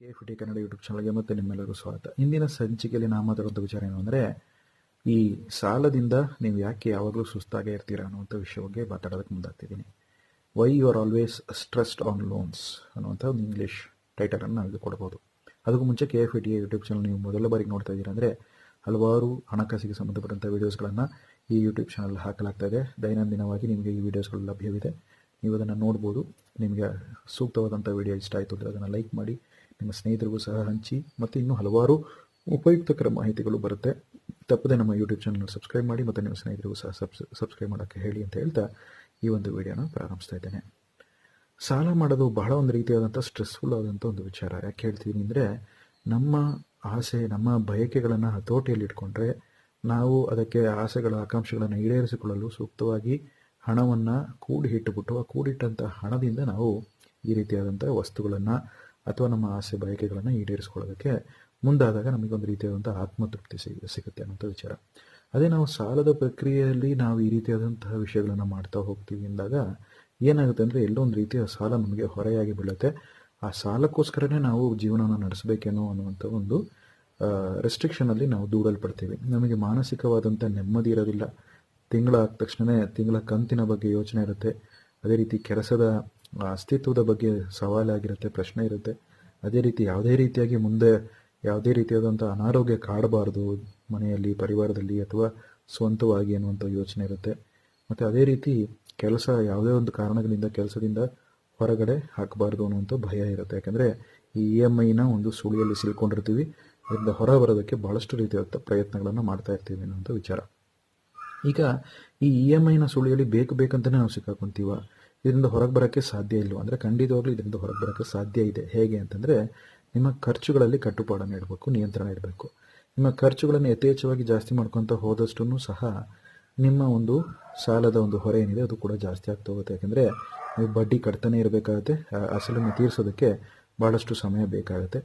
K F T Kannada YouTube ಚಾನಲ್ಗೆ ಮತ್ತೆ ನಿಮ್ಮೆಲ್ಲರಿಗೂ ಸ್ವಾಗತ. ಇಂದಿನ ಸಂಚಿಕೆಯಲ್ಲಿ ನಾ ಮಾತಾಡುವಂಥ ವಿಚಾರ ಏನು ಅಂದರೆ, ಈ ಸಾಲದಿಂದ ನೀವು ಯಾಕೆ ಯಾವಾಗಲೂ ಸುಸ್ತಾಗೇ ಇರ್ತೀರಾ ಅನ್ನುವಂಥ ವಿಷಯ ಬಗ್ಗೆ ಮಾತಾಡೋದಕ್ಕೆ ಮುಂದಾಗ್ತಿದ್ದೀನಿ why you are always stressed on loans ಅನ್ನುವಂಥ ಒಂದು ಇಂಗ್ಲೀಷ್ ಟೈಟಲನ್ನು ನಾವು ಕೊಡ್ಬೋದು. ಅದಕ್ಕೂ ಮುಂಚೆ K F T YouTube channel ನೀವು ಮೊದಲ ಬಾರಿಗೆ ನೋಡ್ತಾ ಇದ್ದೀರಾ ಅಂದರೆ, ಹಲವಾರು ಹಣಕಾಸಿಗೆ ಸಂಬಂಧಪಟ್ಟಂಥ ವೀಡಿಯೋಸ್ಗಳನ್ನು ಈ ಯೂಟ್ಯೂಬ್ ಚಾನಲ್ ಹಾಕಲಾಗ್ತಾ ಇದೆ. ದೈನಂದಿನವಾಗಿ ನಿಮಗೆ ಈ ವೀಡಿಯೋಸ್ಗಳು ಲಭ್ಯವಿದೆ. ನೀವು ಅದನ್ನು ನೋಡ್ಬೋದು. ನಿಮಗೆ ಸೂಕ್ತವಾದಂಥ ವಿಡಿಯೋ ಇಷ್ಟ ಆಯಿತು ಅಂದರೆ ಅದನ್ನು ಲೈಕ್ ಮಾಡಿ ನಿಮ್ಮ ಸ್ನೇಹಿತರಿಗೂ ಸಹ ಹಂಚಿ, ಮತ್ತು ಇನ್ನೂ ಹಲವಾರು ಉಪಯುಕ್ತಕರ ಮಾಹಿತಿಗಳು ಬರುತ್ತೆ. ತಪ್ಪದೆ ನಮ್ಮ ಯೂಟ್ಯೂಬ್ ಚಾನಲ್ ಸಬ್ಸ್ಕ್ರೈಬ್ ಮಾಡಿ, ಮತ್ತು ನಿಮ್ಮ ಸ್ನೇಹಿತರಿಗೂ ಸಹ ಸಬ್ಸ್ ಸಬ್ಸ್ಕ್ರೈಬ್ ಮಾಡೋಕ್ಕೆ ಹೇಳಿ ಅಂತ ಹೇಳ್ತಾ ಈ ಒಂದು ವಿಡಿಯೋನ ಪ್ರಾರಂಭಿಸ್ತಾ ಇದ್ದೇನೆ. ಸಾಲ ಮಾಡೋದು ಬಹಳ ಒಂದು ರೀತಿಯಾದಂಥ ಸ್ಟ್ರೆಸ್ಫುಲ್ ಆದಂಥ ಒಂದು ವಿಚಾರ. ಯಾಕೆ ಹೇಳ್ತೀನಿ ಅಂದರೆ, ನಮ್ಮ ಆಸೆ, ನಮ್ಮ ಬಯಕೆಗಳನ್ನು ಹತೋಟಿಯಲ್ಲಿ ಇಟ್ಕೊಂಡ್ರೆ, ನಾವು ಅದಕ್ಕೆ ಆಸೆಗಳ ಆಕಾಂಕ್ಷೆಗಳನ್ನು ಈಡೇರಿಸಿಕೊಳ್ಳಲು ಸೂಕ್ತವಾಗಿ ಹಣವನ್ನು ಕೂಡಿ ಇಟ್ಟುಬಿಟ್ಟು ಆ ಕೂಡಿಟ್ಟಂಥ ಹಣದಿಂದ ನಾವು ಈ ರೀತಿಯಾದಂಥ ವಸ್ತುಗಳನ್ನು ಅಥವಾ ನಮ್ಮ ಆಸೆ, ಬಯಕೆಗಳನ್ನು ಈಡೇರಿಸ್ಕೊಳ್ಳೋದಕ್ಕೆ ಮುಂದಾದಾಗ ನಮಗೊಂದು ರೀತಿಯಾದಂಥ ಆತ್ಮತೃಪ್ತಿ ಸಿಗ, ಸಿಗುತ್ತೆ ಅನ್ನೋಂಥ ವಿಚಾರ. ಅದೇ ನಾವು ಸಾಲದ ಪ್ರಕ್ರಿಯೆಯಲ್ಲಿ ನಾವು ಈ ರೀತಿಯಾದಂತಹ ವಿಷಯಗಳನ್ನು ಮಾಡ್ತಾ ಹೋಗ್ತೀವಿ ಅಂದಾಗ ಏನಾಗುತ್ತೆ ಅಂದರೆ ಎಲ್ಲೊಂದು ರೀತಿಯ ಸಾಲ ನಮಗೆ ಹೊರೆಯಾಗಿ ಬೀಳುತ್ತೆ. ಆ ಸಾಲಕ್ಕೋಸ್ಕರನೇ ನಾವು ಜೀವನವನ್ನು ನಡೆಸಬೇಕೇನೋ ಅನ್ನುವಂಥ ಒಂದು ರೆಸ್ಟ್ರಿಕ್ಷನಲ್ಲಿ ನಾವು ದೂಡಲ್ಪಡ್ತೀವಿ. ನಮಗೆ ಮಾನಸಿಕವಾದಂಥ ನೆಮ್ಮದಿ ಇರೋದಿಲ್ಲ. ತಿಂಗಳ ಆದ ತಕ್ಷಣವೇ ತಿಂಗಳ ಕಂತಿನ ಬಗ್ಗೆ ಯೋಚನೆ ಇರುತ್ತೆ. ಅದೇ ರೀತಿ ಕೆಲಸದ ಅಸ್ತಿತ್ವದ ಬಗ್ಗೆ ಸವಾಲಾಗಿರುತ್ತೆ, ಪ್ರಶ್ನೆ ಇರುತ್ತೆ. ಅದೇ ರೀತಿ ಯಾವುದೇ ರೀತಿಯಾಗಿ ಮುಂದೆ ಯಾವುದೇ ರೀತಿಯಾದಂಥ ಅನಾರೋಗ್ಯ ಕಾಡಬಾರ್ದು ಮನೆಯಲ್ಲಿ, ಪರಿವಾರದಲ್ಲಿ ಅಥವಾ ಸ್ವಂತವಾಗಿ ಅನ್ನುವಂಥ ಯೋಚನೆ ಇರುತ್ತೆ. ಮತ್ತು ಅದೇ ರೀತಿ ಕೆಲಸ ಯಾವುದೇ ಒಂದು ಕಾರಣಗಳಿಂದ, ಕೆಲಸದಿಂದ ಹೊರಗಡೆ ಹಾಕಬಾರ್ದು ಅನ್ನುವಂಥ ಭಯ ಇರುತ್ತೆ. ಯಾಕಂದರೆ ಈ ಇ ಎಂ ಐನ ಒಂದು ಸುಳಿಯಲ್ಲಿ ಸಿಲ್ಕೊಂಡಿರ್ತೀವಿ. ಅದರಿಂದ ಹೊರ ಬರೋದಕ್ಕೆ ಭಾಳಷ್ಟು ರೀತಿಯಾದ ಪ್ರಯತ್ನಗಳನ್ನು ಮಾಡ್ತಾ ಇರ್ತೀವಿ ಅನ್ನುವಂಥ ವಿಚಾರ. ಈಗ ಈ ಇ ಎಂ ಐನ ಸುಳಿಯಲ್ಲಿ ಬೇಕು ಬೇಕಂತಲೇ ನಾವು ಸಿಕ್ಕಾಕೊಂತೀವ? ಇದರಿಂದ ಹೊರಗೆ ಬರೋಕ್ಕೆ ಸಾಧ್ಯ ಇಲ್ಲವೋ ಅಂದರೆ ಖಂಡಿತವಾಗ್ಲೂ ಇದರಿಂದ ಹೊರಗೆ ಬರೋಕ್ಕೆ ಸಾಧ್ಯ ಇದೆ. ಹೇಗೆ ಅಂತಂದರೆ, ನಿಮ್ಮ ಖರ್ಚುಗಳಲ್ಲಿ ಕಟ್ಟುಪಾಡನ್ನು ಇಡಬೇಕು ನಿಯಂತ್ರಣ ಇಡಬೇಕು. ನಿಮ್ಮ ಖರ್ಚುಗಳನ್ನು ಯಥೇಚ್ಛವಾಗಿ ಜಾಸ್ತಿ ಮಾಡ್ಕೊತ ಹೋದಷ್ಟು ಸಹ ನಿಮ್ಮ ಒಂದು ಸಾಲದ ಒಂದು ಹೊರೆ ಏನಿದೆ, ಅದು ಕೂಡ ಜಾಸ್ತಿ ಆಗ್ತಾ ಹೋಗುತ್ತೆ. ಯಾಕೆಂದರೆ, ನೀವು ಬಡ್ಡಿ ಕಟ್ತಾನೆ ಇರಬೇಕಾಗುತ್ತೆ. ಅಸಲನ್ನು ತೀರಿಸೋದಕ್ಕೆ ಭಾಳಷ್ಟು ಸಮಯ ಬೇಕಾಗುತ್ತೆ.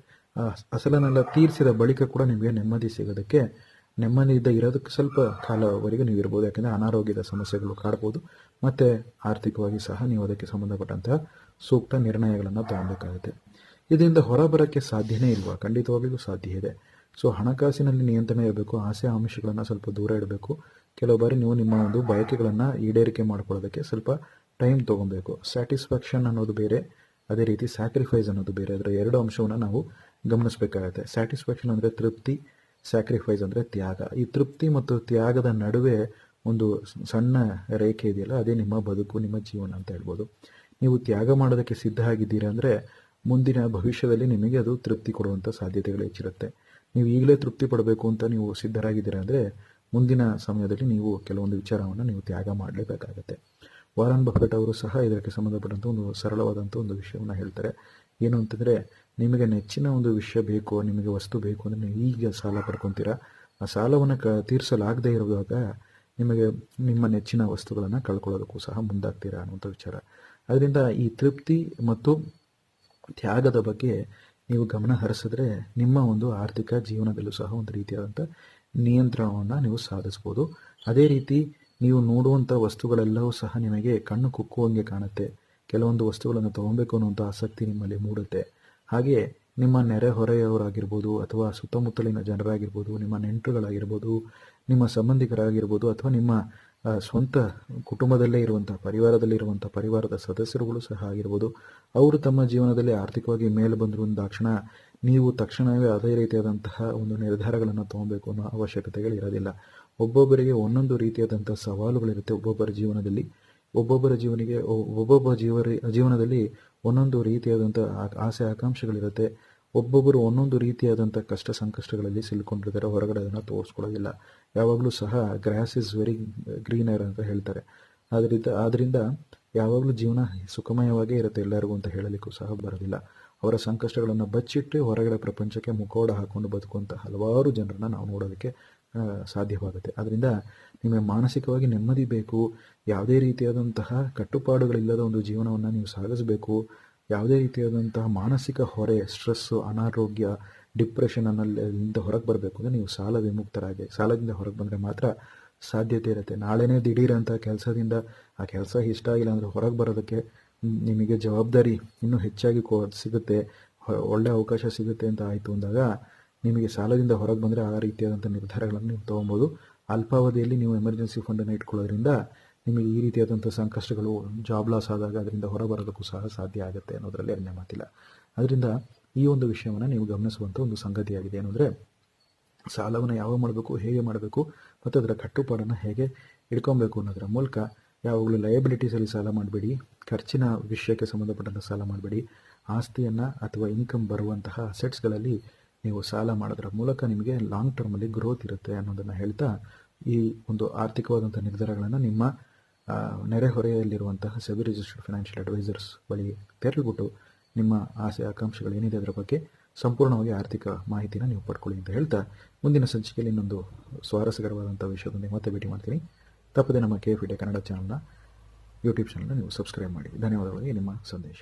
ಅಸಲನ್ನೆಲ್ಲ ತೀರಿಸಿದ ಬಳಿಕ ಕೂಡ ನಿಮಗೆ ನೆಮ್ಮದಿ ಸಿಗೋದಕ್ಕೆ ನೆಮ್ಮದಿಯಿಂದ ಇರೋದಕ್ಕೆ ಸ್ವಲ್ಪ ಕಾಲವರೆಗೆ ನೀವು ಇರ್ಬೋದು, ಯಾಕೆಂದರೆ ಅನಾರೋಗ್ಯದ ಸಮಸ್ಯೆಗಳು ಕಾಡ್ಬೋದು, ಮತ್ತು ಆರ್ಥಿಕವಾಗಿ ಸಹ ನೀವು ಅದಕ್ಕೆ ಸಂಬಂಧಪಟ್ಟಂತಹ ಸೂಕ್ತ ನಿರ್ಣಯಗಳನ್ನು ತಗೊಬೇಕಾಗುತ್ತೆ. ಇದರಿಂದ ಹೊರಬರೋಕ್ಕೆ ಸಾಧ್ಯನೇ ಇಲ್ವಾ? ಖಂಡಿತವಾಗಿಯೂ ಸಾಧ್ಯ ಇದೆ. ಸೊ ಹಣಕಾಸಿನಲ್ಲಿ ನಿಯಂತ್ರಣ ಇರಬೇಕು, ಆಸೆ ಆಮಿಷಗಳನ್ನು ಸ್ವಲ್ಪ ದೂರ ಇಡಬೇಕು. ಕೆಲವು ಬಾರಿ ನೀವು ನಿಮ್ಮ ಒಂದು ಬಯಕೆಗಳನ್ನು ಈಡೇರಿಕೆ ಮಾಡ್ಕೊಳ್ಳೋದಕ್ಕೆ ಸ್ವಲ್ಪ ಟೈಮ್ ತೊಗೊಬೇಕು. ಸ್ಯಾಟಿಸ್ಫ್ಯಾಕ್ಷನ್ ಅನ್ನೋದು ಬೇರೆ, ಅದೇ ರೀತಿ ಸ್ಯಾಕ್ರಿಫೈಸ್ ಅನ್ನೋದು ಬೇರೆ, ಅದರ ಎರಡು ಅಂಶವನ್ನು ನಾವು ಗಮನಿಸಬೇಕಾಗುತ್ತೆ. ಸ್ಯಾಟಿಸ್ಫ್ಯಾಕ್ಷನ್ ಅಂದರೆ ತೃಪ್ತಿ ಸ್ಯಾಕ್ರಿಫೈಸ್ ಅಂದರೆ ತ್ಯಾಗ. ಈ ತೃಪ್ತಿ ಮತ್ತು ತ್ಯಾಗದ ನಡುವೆ ಒಂದು ಸಣ್ಣ ರೇಖೆ ಇದೆಯಲ್ಲ, ಅದೇ ನಿಮ್ಮ ಬದುಕು, ನಿಮ್ಮ ಜೀವನ ಅಂತ ಹೇಳ್ಬೋದು. ನೀವು ತ್ಯಾಗ ಮಾಡೋದಕ್ಕೆ ಸಿದ್ಧ ಆಗಿದ್ದೀರಾ ಅಂದರೆ ಮುಂದಿನ ಭವಿಷ್ಯದಲ್ಲಿ ನಿಮಗೆ ಅದು ತೃಪ್ತಿ ಕೊಡುವಂಥ ಸಾಧ್ಯತೆಗಳು ಹೆಚ್ಚಿರುತ್ತೆ. ನೀವು ಈಗಲೇ ತೃಪ್ತಿ ಪಡಬೇಕು ಅಂತ ನೀವು ಸಿದ್ಧರಾಗಿದ್ದೀರಾ ಅಂದರೆ ಮುಂದಿನ ಸಮಯದಲ್ಲಿ ನೀವು ಕೆಲವೊಂದು ವಿಚಾರವನ್ನು ನೀವು ತ್ಯಾಗ ಮಾಡಲೇಬೇಕಾಗತ್ತೆ. ವಾರನ್ ಬಫೆಟ್ ಅವರು ಸಹ ಇದಕ್ಕೆ ಸಂಬಂಧಪಟ್ಟಂಥ ಒಂದು ಸರಳವಾದಂಥ ಒಂದು ವಿಷಯವನ್ನು ಹೇಳ್ತಾರೆ. ಏನು ಅಂತಂದರೆ, ನಿಮಗೆ ನೆಚ್ಚಿನ ಒಂದು ವಿಷಯ ಬೇಕು, ನಿಮಗೆ ವಸ್ತು ಬೇಕು ಅಂದರೆ ನೀವು ಈಗ ಸಾಲ ಪಡ್ಕೊತೀರಾ? ಆ ಸಾಲವನ್ನು ಕ, ತೀರಿಸಲಾಗದೇ ಇರುವಾಗ ನಿಮಗೆ ನಿಮ್ಮ ನೆಚ್ಚಿನ ವಸ್ತುಗಳನ್ನು ಕಳ್ಕೊಳ್ಳೋದಕ್ಕೂ ಸಹ ಮುಂದಾಗ್ತೀರಾ ಅನ್ನುವಂಥ ವಿಚಾರ. ಅದರಿಂದ ಈ ತೃಪ್ತಿ ಮತ್ತು ತ್ಯಾಗದ ಬಗ್ಗೆ ನೀವು ಗಮನ ಹರಿಸಿದ್ರೆ ನಿಮ್ಮ ಒಂದು ಆರ್ಥಿಕ ಜೀವನದಲ್ಲೂ ಸಹ ಒಂದು ರೀತಿಯಾದಂಥ ನಿಯಂತ್ರಣವನ್ನು ನೀವು ಸಾಧಿಸ್ಬೋದು. ಅದೇ ರೀತಿ ನೀವು ನೋಡುವಂಥ ವಸ್ತುಗಳೆಲ್ಲವೂ ಸಹ ನಿಮಗೆ ಕಣ್ಣು ಕುಕ್ಕುವಂಗೆ ಕಾಣುತ್ತೆ. ಕೆಲವೊಂದು ವಸ್ತುಗಳನ್ನು ತಗೊಬೇಕು ಅನ್ನುವಂಥ ಆಸಕ್ತಿ ನಿಮ್ಮಲ್ಲಿ ಮೂಡುತ್ತೆ. ಹಾಗೆಯೇ ನಿಮ್ಮ ನೆರೆಹೊರೆಯವರಾಗಿರ್ಬೋದು ಅಥವಾ ಸುತ್ತಮುತ್ತಲಿನ ಜನರಾಗಿರ್ಬೋದು, ನಿಮ್ಮ ನೆಂಟರುಗಳಾಗಿರ್ಬೋದು, ನಿಮ್ಮ ಸಂಬಂಧಿಕರಾಗಿರ್ಬೋದು ಅಥವಾ ನಿಮ್ಮ ಸ್ವಂತ ಕುಟುಂಬದಲ್ಲೇ ಇರುವಂಥ ಪರಿವಾರದಲ್ಲಿರುವಂಥ ಪರಿವಾರದ ಸದಸ್ಯರುಗಳು ಸಹ ಆಗಿರ್ಬೋದು, ಅವರು ತಮ್ಮ ಜೀವನದಲ್ಲಿ ಆರ್ಥಿಕವಾಗಿ ಮೇಲೆ ಬಂದಿರುವ ತಕ್ಷಣ ನೀವು ತಕ್ಷಣವೇ ಅದೇ ರೀತಿಯಾದಂತಹ ಒಂದು ನಿರ್ಧಾರಗಳನ್ನು ತೊಗೊಬೇಕು ಅನ್ನೋ ಅವಶ್ಯಕತೆಗಳಿರೋದಿಲ್ಲ. ಒಬ್ಬೊಬ್ಬರಿಗೆ ಒಂದೊಂದು ರೀತಿಯಾದಂಥ ಸವಾಲುಗಳಿರುತ್ತೆ ಒಬ್ಬೊಬ್ಬರ ಜೀವನದಲ್ಲಿ. ಒಬ್ಬೊಬ್ಬರ ಜೀವನಿಗೆ ಒಬ್ಬೊಬ್ಬ ಜೀವ ಜೀವನದಲ್ಲಿ ಒಂದೊಂದು ರೀತಿಯಾದಂಥ ಆಸೆ ಆಕಾಂಕ್ಷೆಗಳಿರುತ್ತೆ. ಒಬ್ಬೊಬ್ಬರು ಒಂದೊಂದು ರೀತಿಯಾದಂಥ ಕಷ್ಟ ಸಂಕಷ್ಟಗಳಲ್ಲಿ ಸಿಲ್ಕೊಂಡಿರ್ತಾರೆ ಹೊರಗಡೆ ಅದನ್ನು ತೋರಿಸ್ಕೊಳ್ಳೋದಿಲ್ಲ. ಯಾವಾಗಲೂ ಸಹ ಗ್ರಾಸ್ ಇಸ್ ವೆರಿ ಗ್ರೀನರ್ ಅಂತ ಹೇಳ್ತಾರೆ. ಅದರಿಂದ ಆದ್ದರಿಂದ ಯಾವಾಗಲೂ ಜೀವನ ಸುಖಮಯವಾಗೇ ಇರುತ್ತೆ ಎಲ್ಲರಿಗೂ ಅಂತ ಹೇಳಲಿಕ್ಕೂ ಸಹ ಬರೋದಿಲ್ಲ. ಅವರ ಸಂಕಷ್ಟಗಳನ್ನು ಬಚ್ಚಿಟ್ಟು ಹೊರಗಡೆ ಪ್ರಪಂಚಕ್ಕೆ ಮುಖೋಡ ಹಾಕೊಂಡು ಬದುಕುವಂಥ ಹಲವಾರು ಜನರನ್ನು ನಾವು ನೋಡೋದಕ್ಕೆ ಸಾಧ್ಯವಾಗುತ್ತೆ. ಅದರಿಂದ ನಿಮಗೆ ಮಾನಸಿಕವಾಗಿ ನೆಮ್ಮದಿ ಬೇಕು, ಯಾವುದೇ ರೀತಿಯಾದಂತಹ ಕಟ್ಟುಪಾಡುಗಳಿಲ್ಲದ ಒಂದು ಜೀವನವನ್ನು ನೀವು ಸಾಗಿಸಬೇಕು, ಯಾವುದೇ ರೀತಿಯಾದಂತಹ ಮಾನಸಿಕ ಹೊರೆ ಸ್ಟ್ರೆಸ್ಸು ಅನಾರೋಗ್ಯ ಡಿಪ್ರೆಷನ್ ಅನ್ನಲ್ಲಿಂದ ಹೊರಗೆ ಬರಬೇಕು ಅಂದರೆ ನೀವು ಸಾಲ ವಿಮುಕ್ತರಾಗಿ, ಸಾಲದಿಂದ ಹೊರಗೆ ಬಂದರೆ ಮಾತ್ರ ಸಾಧ್ಯತೆ ಇರುತ್ತೆ. ನಾಳೆನೇ ದಿಢೀರಂಥ ಕೆಲಸದಿಂದ ಆ ಕೆಲಸ ಇಷ್ಟ ಆಗಿಲ್ಲ ಅಂದರೆ ಹೊರಗೆ ಬರೋದಕ್ಕೆ ನಿಮಗೆ ಜವಾಬ್ದಾರಿ ಇನ್ನೂ ಹೆಚ್ಚಾಗಿ ಕೋ, ಸಿಗುತ್ತೆ ಒಳ್ಳೆಯ ಒಳ್ಳೆ ಅವಕಾಶ ಸಿಗುತ್ತೆ ಅಂತ ಆಯಿತು ಅಂದಾಗ ನಿಮಗೆ ಸಾಲದಿಂದ ಹೊರಗೆ ಬಂದರೆ ಆ ರೀತಿಯಾದಂಥ ನಿರ್ಧಾರಗಳನ್ನು ನೀವು ತೊಗೊಬೋದು. ಅಲ್ಪಾವಧಿಯಲ್ಲಿ ನೀವು ಎಮರ್ಜೆನ್ಸಿ ಫಂಡನ್ನು ಇಟ್ಕೊಳ್ಳೋದ್ರಿಂದ ನಿಮಗೆ ಈ ರೀತಿಯಾದಂಥ ಸಂಕಷ್ಟಗಳು ಜಾಬ್ ಲಾಸ್ ಆದಾಗ ಅದರಿಂದ ಹೊರಬರೋದಕ್ಕೂ ಸಹ ಸಾಧ್ಯ ಆಗುತ್ತೆ ಅನ್ನೋದರಲ್ಲಿ ಅನ್ಯ ಮಾತಿಲ್ಲ. ಅದರಿಂದ ಈ ಒಂದು ವಿಷಯವನ್ನು ನೀವು ಗಮನಿಸುವಂಥ ಒಂದು ಸಂಗತಿಯಾಗಿದೆ ಏನಂದರೆ, ಸಾಲವನ್ನು ಯಾವಾಗ ಮಾಡಬೇಕು, ಹೇಗೆ ಮಾಡಬೇಕು, ಮತ್ತು ಅದರ ಕಟ್ಟುಪಾಡನ್ನು ಹೇಗೆ ಇಟ್ಕೊಬೇಕು ಅನ್ನೋದರ ಮೂಲಕ ಯಾವಾಗಲೂ ಲಯಬಿಲಿಟೀಸಲ್ಲಿ ಸಾಲ ಮಾಡಬೇಡಿ, ಖರ್ಚಿನ ವಿಷಯಕ್ಕೆ ಸಂಬಂಧಪಟ್ಟಂಥ ಸಾಲ ಮಾಡಬೇಡಿ, ಆಸ್ತಿಯನ್ನು ಅಥವಾ ಇನ್ಕಮ್ ಬರುವಂತಹ ಅಸೆಟ್ಸ್ಗಳಲ್ಲಿ ನೀವು ಸಾಲ ಮಾಡೋದ್ರ ಮೂಲಕ ನಿಮಗೆ ಲಾಂಗ್ ಟರ್ಮಲ್ಲಿ ಗ್ರೋತ್ ಇರುತ್ತೆ ಅನ್ನೋದನ್ನು ಹೇಳ್ತಾ ಈ ಒಂದು ಆರ್ಥಿಕವಾದಂಥ ನಿರ್ಧಾರಗಳನ್ನು ನಿಮ್ಮ ನೆರೆಹೊರೆಯಲ್ಲಿರುವಂತಹ ಸೆಬಿ ರಿಜಿಸ್ಟರ್ಡ್ ಫೈನಾನ್ಷಿಯಲ್ ಅಡ್ವೈಸರ್ಸ್ ಬಳಿ ತೆರಳಿಬಿಟ್ಟು ನಿಮ್ಮ ಆಸೆ, ಆಕಾಂಕ್ಷೆಗಳು ಏನಿದೆ ಅದರ ಬಗ್ಗೆ ಸಂಪೂರ್ಣವಾಗಿ ಆರ್ಥಿಕ ಮಾಹಿತಿನ ನೀವು ಪಡ್ಕೊಳ್ಳಿ ಅಂತ ಹೇಳ್ತಾ ಮುಂದಿನ ಸಂಚಿಕೆಯಲ್ಲಿ ಇನ್ನೊಂದು ಸ್ವಾರಸ್ಯಕರವಾದಂಥ ವಿಷಯದೊಂದಿಗೆ ಮತ್ತೆ ಭೇಟಿ ಮಾಡ್ತೀನಿ. ತಪ್ಪದೆ ನಮ್ಮ ಕೆ ಎಫ್ ಕನ್ನಡ ಚಾನಲ್ನ ಯೂಟ್ಯೂಬ್ ಚಾನಲ್ನ ನೀವು ಸಬ್ಸ್ಕ್ರೈಬ್ ಮಾಡಿ. ಧನ್ಯವಾದಗಳಿಗೆ ನಿಮ್ಮ ಸಂದೇಶ.